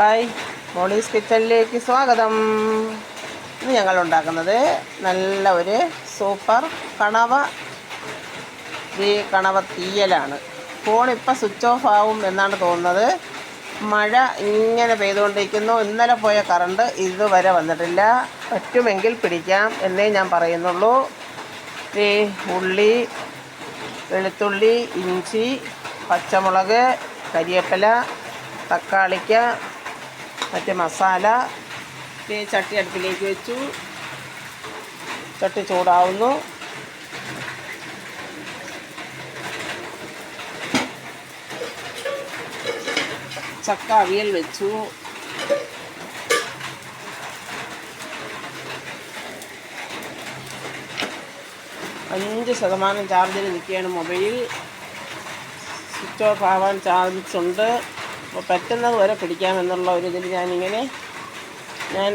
Hi. Molly's കിച്ചണിലേക്ക് സ്വാഗതം. ഇന്ന് ഞങ്ങൾ ഉണ്ടാക്കുന്നത് നല്ല ഒരു സൂപ്പർ കണവ ഈ കണവ തീയലാണ്. ഫോൺ സ്വിച്ച് ഓഫ് ആവും എന്നാണ് തോന്നുന്നത്. മഴ ഇങ്ങനെ പെയ്തുകൊണ്ടിരിക്കുന്നു. ഇന്നലെ പോയ കറണ്ട് ഇതുവരെ വന്നിട്ടില്ല. പറ്റുമെങ്കിൽ പിടിക്കാം എന്നേ ഞാൻ പറയുന്നുള്ളൂ. ഈ ഉള്ളി വെളുത്തുള്ളി ഇഞ്ചി പച്ചമുളക് കരിയേപ്പില തക്കാളിക്ക മറ്റ് മസാല ചട്ടി അടുപ്പിലേക്ക് വെച്ചു. ചട്ടി ചൂടാവുന്നു. ചക്ക അവിയൽ വെച്ചു. അഞ്ച് ശതമാനം ചാർജിൽ നിൽക്കുകയാണ് മൊബൈൽ. സ്വിച്ച് ഓഫ് ആവാൻ ചാൻസ് ഉണ്ട്. അപ്പോൾ പറ്റുന്നത് വരെ പിടിക്കാമെന്നുള്ള ഒരു ഇതിൽ ഞാനിങ്ങനെ ഞാൻ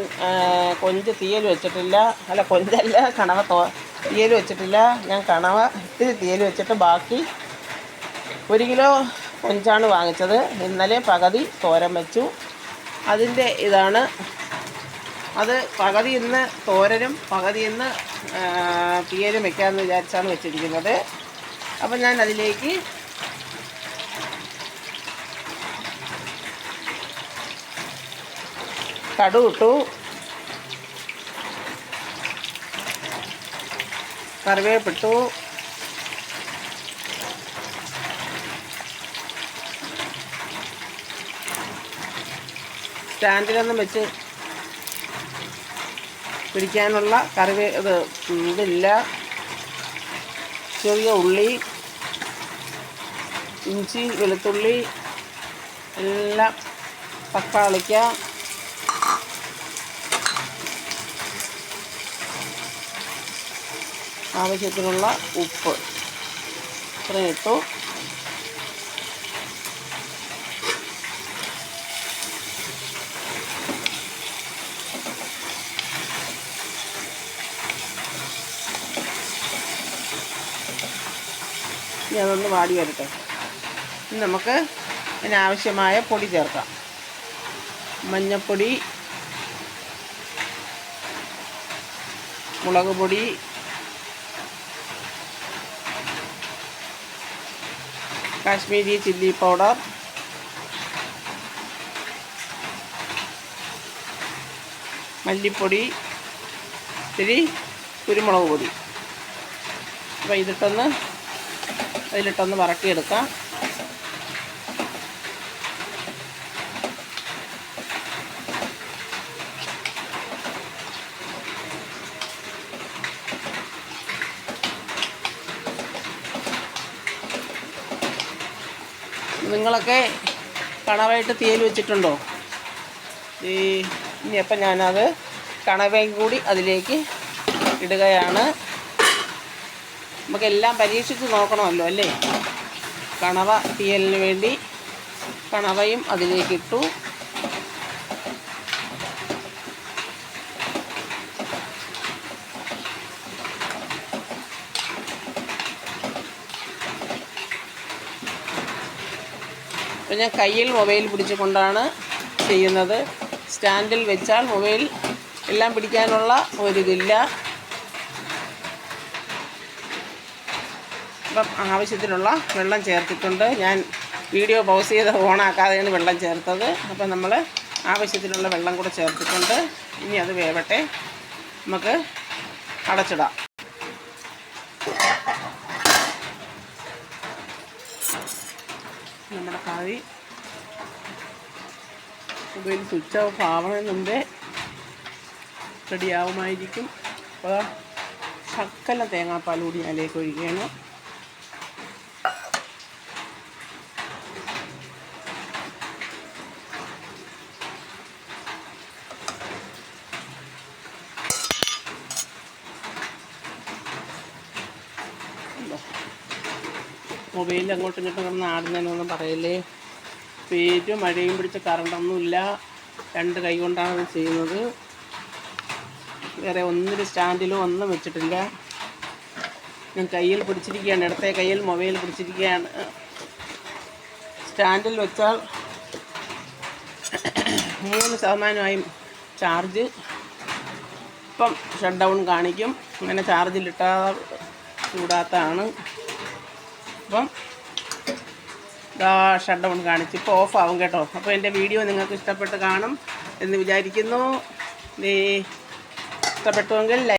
കൊഞ്ച് തീയൽ വെച്ചിട്ടില്ല. അല്ല കൊഞ്ചല്ല കണവ തോ തീയൽ വെച്ചിട്ടില്ല. ഞാൻ കണവ ഇത്തിരി തീയൽ വെച്ചിട്ട് ബാക്കി ഒരു കിലോ കൊഞ്ചാണ് വാങ്ങിച്ചത്. ഇന്നലെ പകുതി തോരൻ വെച്ചു. അതിന്റെ ഇതാണ്. അത് പകുതി ഇന്ന് തോരനും പകുതി ഇന്ന് തീയലും വെക്കാമെന്ന് വിചാരിച്ചാണ് വെച്ചിരിക്കുന്നത്. അപ്പം ഞാൻ അതിലേക്ക് കടു ഇട്ടു. കറിവേപ്പിട്ടു. സ്റ്റാൻഡിലൊന്നും വെച്ച് പിടിക്കാനുള്ള കറിവേ ഇത് ഇതില്ല. ചെറിയ ഉള്ളി ഇഞ്ചി വെളുത്തുള്ളി എല്ലാം തക്കാളിക്ക ആവശ്യത്തിനുള്ള ഉപ്പ്. ഇത്രയും ഇട്ടു. ഇനി അതൊന്ന് വാടി വരട്ടെ. ഇനി നമുക്ക് ഇതിനാവശ്യമായ പൊടി ചേർക്കാം. മഞ്ഞപ്പൊടി മുളക് പൊടി കാശ്മീരി ചില്ലി പൗഡർ. മല്ലിപ്പൊടി ഇത്തിരി കുരുമുളക് പൊടി. അപ്പോൾ ഇതിട്ടൊന്ന് അതിലിട്ടൊന്ന് വറക്കിയെടുക്കാം. നിങ്ങളൊക്കെ കണവായിട്ട് തേൽ വെച്ചിട്ടുണ്ടോ? ഈ ഇനി അപ്പം ഞാനത് കണവയും കൂടി അതിലേക്ക് ഇടുകയാണ്. നമുക്കെല്ലാം പരീക്ഷിച്ച് നോക്കണമല്ലോ അല്ലേ? കണവ തീയലിന് വേണ്ടി കണവയും അതിലേക്ക് ഇട്ടു അപ്പം ഞാൻ കയ്യിൽ മൊബൈൽ പിടിച്ചുകൊണ്ടാണ് ചെയ്യുന്നത്. സ്റ്റാൻഡിൽ വെച്ചാൽ മൊബൈൽ എല്ലാം പിടിക്കാനുള്ള ഒരിതില്ല. അപ്പം ആവശ്യത്തിനുള്ള വെള്ളം ചേർത്തിട്ടുണ്ട്. ഞാൻ വീഡിയോ പൗസ് ചെയ്ത് ഓണാക്കാതെയാണ് വെള്ളം ചേർത്തത്. അപ്പം നമ്മൾ ആവശ്യത്തിനുള്ള വെള്ളം കൂടെ ചേർത്തിട്ടുണ്ട്. ഇനി അത് വേവട്ടെ. നമുക്ക് അടച്ചിടാം. നമ്മുടെ കറി. മൊബൈൽ സ്വിച്ച് ഓഫ് ആവണതിന് മുമ്പേ റെഡിയാവുമായിരിക്കും അപ്പോൾ ശക്കല തേങ്ങാപ്പാൽ കൂടി അതിലേക്ക് ഒഴിക്കുകയാണ്. മൊബൈലിൽ അങ്ങോട്ടും ഇങ്ങോട്ടും കിടന്ന് ആടുന്നതിനൊന്നും പറയല്ലേ? പേര് മഴയും പിടിച്ച കറണ്ടൊന്നുമില്ല. രണ്ട് കൈ കൊണ്ടാണ് ചെയ്യുന്നത്. വേറെ ഒന്നിനും സ്റ്റാൻഡിലോ ഒന്നും വെച്ചിട്ടില്ല. ഞാൻ കയ്യിൽ പിടിച്ചിരിക്കുകയാണ്. ഇടത്തെ കയ്യിൽ മൊബൈൽ പിടിച്ചിരിക്കുകയാണ്. സ്റ്റാൻഡിൽ വെച്ചാൽ മൂന്ന് ശതമാനമായി ചാർജ്. ഇപ്പം ഷട്ട് ഡൗൺ കാണിക്കും. അങ്ങനെ ചാർജിലിട്ടാ ചൂടാത്താണ്. അപ്പം ഇതാ ഷട്ട് ഡൗൺ കാണിച്ച് ഇപ്പോൾ ഓഫ് ആവും കേട്ടോ. അപ്പോൾ എന്റെ വീഡിയോ നിങ്ങൾക്ക് ഇഷ്ടപ്പെട്ട് കാണും എന്ന് വിചാരിക്കുന്നു. ഇഷ്ടപ്പെട്ടുവെങ്കിൽ ലൈക്ക്